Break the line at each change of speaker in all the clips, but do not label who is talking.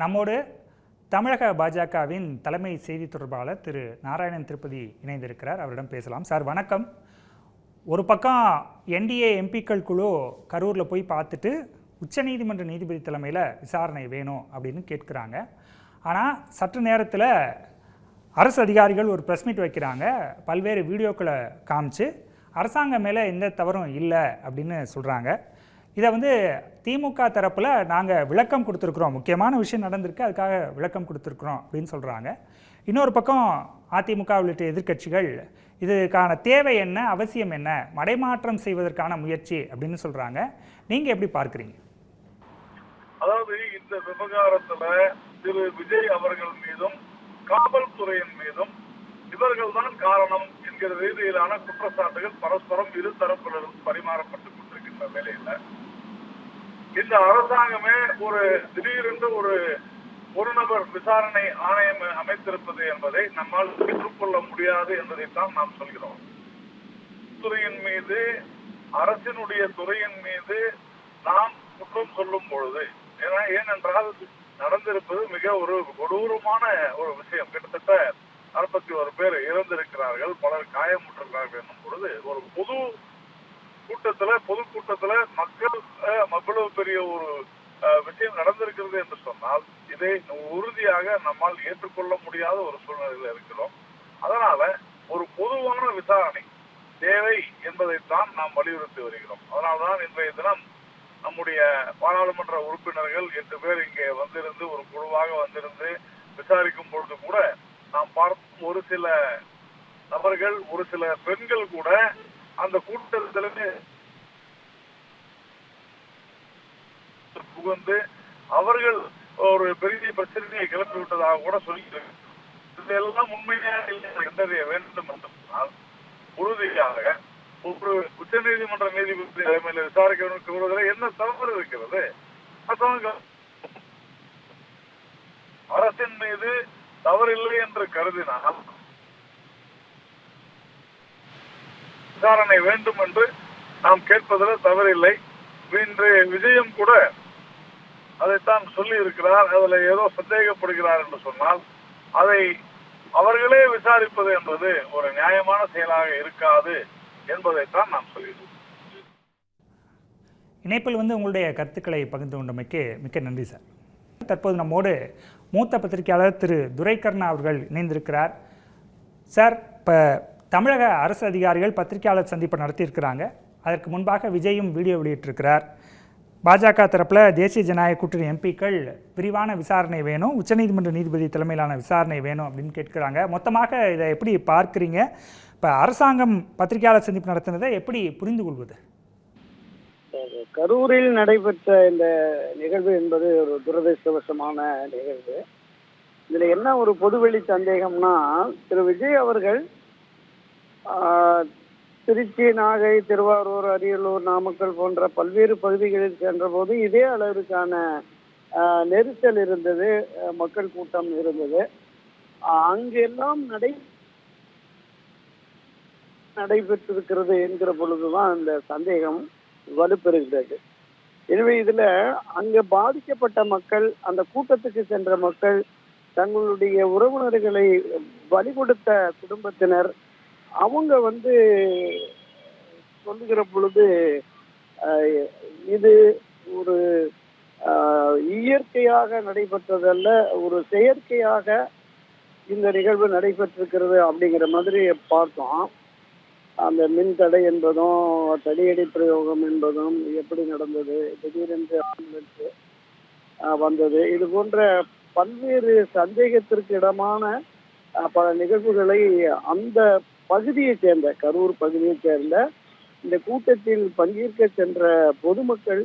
நம்மோடு தமிழக பாஜகவின் தலைமை செய்தி தொடர்பாளர் திரு நாராயணன் திருப்பதி இணைந்திருக்கிறார். அவரிடம் பேசலாம். சார் வணக்கம். ஒரு பக்கம் என்டிஏ எம்பிக்கள் குழு கரூரில் போய் பார்த்துட்டு உச்சநீதிமன்ற நீதிபதி தலைமையில் விசாரணை வேணும் அப்படின்னு கேட்குறாங்க. ஆனால் சற்று நேரத்தில் அரசு அதிகாரிகள் ஒரு ப்ரெஸ் மீட் வைக்கிறாங்க. பல்வேறு வீடியோக்களை காமிச்சு அரசாங்கம் மேலே எந்த தவறும் இல்லை அப்படின்னு சொல்கிறாங்க இதை வந்து திமுக தரப்பில் நாங்கள் விளக்கம் கொடுத்துருக்குறோம். முக்கியமான விஷயம் நடந்திருக்கு அதுக்காக விளக்கம் கொடுத்துருக்குறோம் அப்படின்னு சொல்கிறாங்க இன்னொரு பக்கம் அதிமுக உள்ளிட்ட எதிர்க்கட்சிகள் இதுக்கான தேவை என்ன அவசியம் என்ன மடைமாற்றம் செய்வதற்கான முயற்சி அப்படின்னு சொல்கிறாங்க நீங்கள் எப்படி பார்க்குறீங்க?
அதாவது இந்த விவகாரத்தில் திரு விஜய் அவர்கள் மீதும் காவல்துறையின் மீதும் இவர்கள் தான் காரணம் என்கிற ரீதியிலான குற்றச்சாட்டுகள் பரஸ்பரம் இரு தரப்பிலிருந்து பரிமாறப்பட்டு கொண்டிருக்கின்ற நிலையில இந்த அரசாங்கமே ஒரு திடீரென்று ஒரு ஒரு நபர் விசாரணை ஆணையம் அமைத்திருப்பது என்பதை நம்மால் ஏற்றுக்கொள்ள முடியாது என்பதைத்தான் நாம் சொல்கிறோம். துறையின் மீது அரசினுடைய துறையின் மீது நாம் குற்றம் சொல்லும் பொழுது ஏன்னா ஏனென்றால் நடந்திருப்பது மிக ஒரு கொடூரமான ஒரு விஷயம். கிட்டத்தட்ட நாற்பத்தி ஒரு பேர் இறந்திருக்கிறார்கள் பலர் காயமுற்றிருக்கிறார்கள் என்னும் பொழுது ஒரு பொது கூட்டத்துல பொதுக்கூட்டத்துல மக்கள் அவ்வளவு பெரிய ஒரு விஷயம் நடந்திருக்கிறது என்று சொன்னால் இதை உறுதியாக நம்மால் ஏற்றுக்கொள்ள முடியாத ஒரு சூழ்நிலையில் இருக்கிறோம். அதனால ஒரு பொதுவான விசாரணை தேவை என்பதைத்தான் நாம் வலியுறுத்தி வருகிறோம். அதனால்தான் இன்றைய தினம் நம்முடைய பாராளுமன்ற உறுப்பினர்கள் எட்டு பேர் இங்கே வந்திருந்து ஒரு குழுவாக வந்திருந்து விசாரிக்கும் பொழுது கூட நாம் பார்க்கும் ஒரு சில நபர்கள் ஒரு சில பெண்கள் கூட அந்த கூட்டத்திலே புகுந்து அவர்கள் ஒரு பெரிய பிரச்சனையை கிளப்பி விட்டதாக கூட சொல்லிட்டு இதெல்லாம் உண்மையாக இல்லை கண்டறிய வேண்டும் என்றால் உறுதியாக ஒரு உச்ச நீதிமன்ற நீதிபதி தலைமையில் விசாரிக்க என்ன தவறு இருக்கிறது? அரசின் மீது தவறில்லை என்று கருதினால் விசாரணை வேண்டும் என்று நாம் கேட்பதில் தவறில்லை. இன்று விஜயம் கூட அதைத்தான் சொல்லி இருக்கிறார் அதில் ஏதோ சந்தேகப்படுகிறார் என்று சொன்னால் அதை அவர்களே விசாரிப்பது என்பது ஒரு நியாயமான செயலாக இருக்காது என்பதைத்தான் நாம் சொல்கிறோம்
இணைப்பில் வந்து உங்களுடைய கருத்துக்களை பகிர்ந்து கொண்டமைக்கு மிக்க நன்றி சார். தற்போது நம்மோடு மூத்த பத்திரிகையாளர் திரு துரைகர்ணா அவர்கள் இணைந்திருக்கிறார். சார் இப்போ தமிழக அரசு அதிகாரிகள் பத்திரிகையாளர் சந்திப்பு நடத்தியிருக்கிறாங்க. அதற்கு முன்பாக விஜயும் வீடியோ வெளியிட்டிருக்கிறார். பாஜக தரப்பில் தேசிய ஜனநாயக கூட்டணி எம்பிக்கள் விரிவான விசாரணை வேணும் உச்சநீதிமன்ற நீதிபதி தலைமையிலான விசாரணை வேணும் அப்படின்னு கேட்குறாங்க. மொத்தமாக இதை எப்படி பார்க்குறீங்க? இப்போ அரசாங்கம் பத்திரிகையாளர் சந்திப்பு நடத்தினதை எப்படி புரிந்து கொள்வது?
கரூரில் நடைபெற்ற இந்த நிகழ்வு என்பது ஒரு துரதிருஷ்டவசமான நிகழ்வு. இதில் என்ன ஒரு பொதுவெளி சந்தேகம்னா திரு விஜய் அவர்கள் திருச்சி நாகை திருவாரூர் அரியலூர் நாமக்கல் போன்ற பல்வேறு பகுதிகளில் சென்றபோது இதே அளவிற்கான நெரிசல் இருந்தது மக்கள் கூட்டம் இருந்தது. அங்கெல்லாம் நடை நடைபெற்றிருக்கிறது என்கிற பொழுதுதான் இந்த சந்தேகம் வலுப்பெறுகிறது. எனவே இதுல அங்க பாதிக்கப்பட்ட மக்கள் அந்த கூட்டத்துக்கு சென்ற மக்கள் தங்களுடைய உறவினர்களை பலி கொடுத்த குடும்பத்தினர் அவங்க வந்து சொல்லுகிற பொழுது இது ஒரு இயற்கையாக நடைபெற்றதல்ல ஒரு செயற்கையாக இந்த நிகழ்வு நடைபெற்றிருக்கிறது அப்படிங்கிற மாதிரி பார்த்தோம். அந்த மின் தடை என்பதும் தடியடி பிரயோகம் என்பதும் எப்படி நடந்தது திடீரென்று ஆம்புலன்ஸ் வந்தது இது போன்ற பல்வேறு சந்தேகத்திற்கு இடமான பல நிகழ்வுகளை அந்த பகுதியை சேர்ந்த கரூர் பகுதியை சேர்ந்த இந்த கூட்டத்தில் பங்கேற்க சென்ற பொதுமக்கள்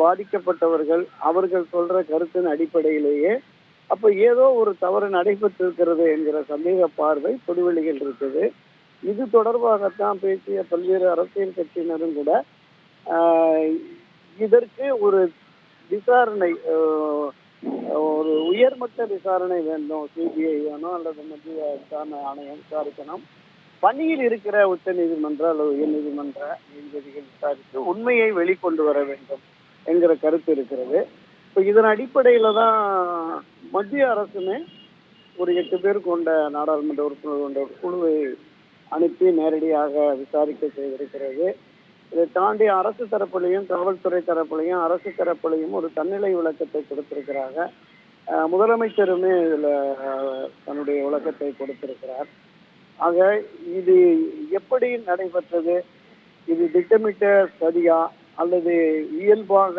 பாதிக்கப்பட்டவர்கள் அவர்கள் சொல்ற கருத்தின் அடிப்படையிலேயே அப்ப ஏதோ ஒரு தவறு நடைபெற்றிருக்கிறது என்கிற சந்தேக பார்வை பொதுவெளியில் இருக்குது. இது தொடர்பாகத்தான் பேசிய பல்வேறு அரசியல் கட்சியினரும் கூட இதற்கு ஒரு விசாரணை ஒரு உயர்மட்ட விசாரணை வேண்டும் சிபிஐ வேணும் அல்லது மத்திய விசாரணை ஆணையம் விசாரிக்கணும். பணியில் இருக்கிற உச்ச நீதிமன்ற அல்லது உயர் நீதிமன்ற நீதிபதிகள் விசாரித்து உண்மையை வெளிக்கொண்டு வர வேண்டும் என்கிற கருத்து இருக்கிறது. இப்போ இதன் அடிப்படையில் தான் மத்திய அரசுமே ஒரு எட்டு பேர் கொண்ட நாடாளுமன்ற உறுப்பினர் கொண்ட ஒரு குழுவை அனுப்பி நேரடியாக விசாரிக்க செய்திருக்கிறது. இதை தாண்டி அரசு தரப்புலையும் காவல்துறை தரப்புலையும் அரசு தரப்புலையும் ஒரு தன்னிலை விளக்கத்தை கொடுத்திருக்கிறாங்க. முதலமைச்சருமே இதில் தன்னுடைய விளக்கத்தை கொடுத்திருக்கிறார். ஆக இது எப்படி நடைபெற்றது? இது திட்டமிட்ட சதியா அல்லது இயல்பாக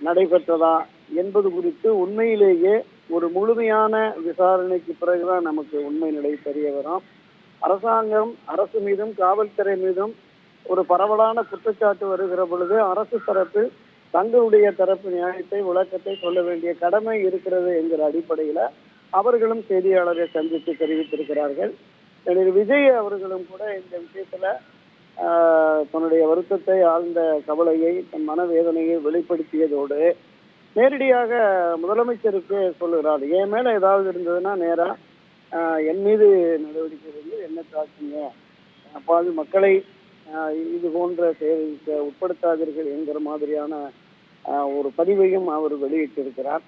நடைபெற்றதா என்பது குறித்து உண்மையிலேயே ஒரு முழுமையான விசாரணைக்கு பிறகுதான் நமக்கு உண்மை நிலை தெரிய வரும். அரசாங்கம் அரசு மீதும் காவல்துறை மீதும் ஒரு பரவலான குற்றச்சாட்டு வருகிற பொழுது அரசு தரப்பு தங்களுடைய தரப்பு நியாயத்தை விளக்கத்தை சொல்ல வேண்டிய கடமை இருக்கிறது என்கிற அடிப்படையில் அவர்களும் செய்தியாளரை சந்தித்து தெரிவித்திருக்கிறார்கள். நடிகர் விஜய் அவர்களும் கூட இந்த விஷயத்துல தன்னுடைய வருத்தத்தை ஆழ்ந்த கவலையை தன் மனவேதனையை வெளிப்படுத்தியதோடு நேரடியாக முதலமைச்சருக்கு சொல்லுகிறார். என் மேல ஏதாவது இருந்ததுன்னா நேரா என் மீது நடவடிக்கை இருந்து என்ன தாக்குங்க அப்பாவி மக்களை இது போன்ற செயலுக்கு உட்படுத்தாதீர்கள் என்கிற மாதிரியான ஒரு பதிவையும் அவர் வெளியிட்டிருக்கிறார்.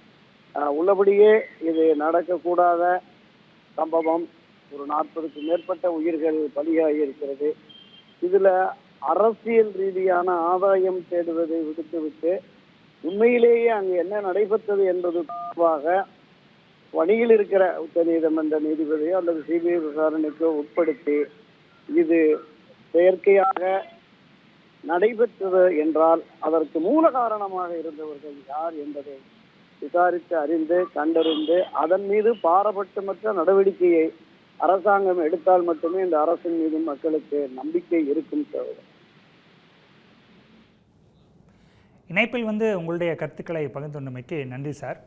உள்ளபடியே இது நடக்கக்கூடாத சம்பவம் ஒரு நாற்பதுக்கு மேற்பட்ட உயிர்கள் பலியாகி இருக்கிறது இதுல அரசியல் ரீதியான ஆதாயம் தேடுவதை விடுத்துவிட்டு உண்மையிலேயே அங்கு என்ன நடைபெற்றது என்பது தொடர்பாக பணியில் இருக்கிற உச்சநீதிமன்ற நீதிபதியோ அல்லது சிபிஐ விசாரணைக்கோ உட்படுத்தி இது செயற்கையாக நடைபெற்றது என்றால் அதற்கு மூல காரணமாக இருந்தவர்கள் யார் என்பதை விசாரித்து அறிந்து கண்டறிந்து அதன் மீது பாரபட்சமற்ற நடவடிக்கையை அரசாங்கம் எடுத்தால் மட்டுமே இந்த அரசின் மீது மக்களுக்கு நம்பிக்கை இருக்கும்
இணைப்பில் வந்து உங்களுடைய கருத்துக்களை பகிர்ந்துள்ளமைக்கு நன்றி சார்.